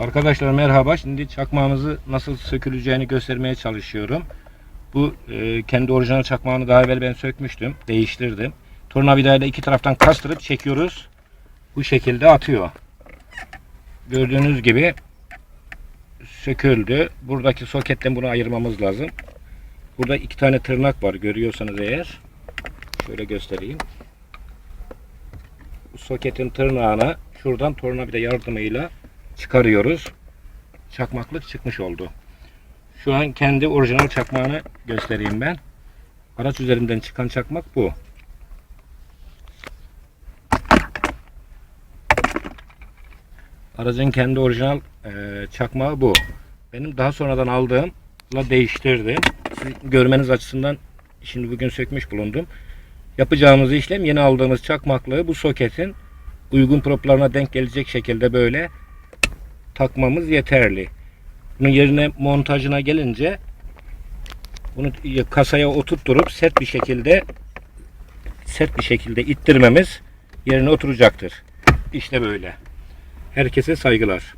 Arkadaşlar merhaba. Şimdi çakmağımızı nasıl söküleceğini göstermeye çalışıyorum. Bu e, kendi orijinal çakmağını daha evvel ben sökmüştüm. Değiştirdim. Tornavidayla iki taraftan kastırıp çekiyoruz. Bu şekilde atıyor. Gördüğünüz gibi söküldü. Buradaki soketten bunu ayırmamız lazım. Burada iki tane tırnak var görüyorsanız eğer. Şöyle göstereyim. Bu soketin tırnağını şuradan tornavida yardımıyla çıkarıyoruz. Çakmaklık çıkmış oldu. Şu an kendi orijinal çakmağını göstereyim ben. Araç üzerinden çıkan çakmak bu. Aracın kendi orijinal e, çakmağı bu. Benim daha sonradan aldığımla değiştirdim. Görmeniz açısından şimdi bugün sökmüş bulundum. Yapacağımız işlem yeni aldığımız çakmaklığı bu soketin uygun proplarına denk gelecek şekilde böyle takmamız yeterli. Bunun yerine montajına gelince bunu kasaya oturtturup set bir şekilde set bir şekilde ittirmemiz yerine oturacaktır. İşte böyle. Herkese saygılar.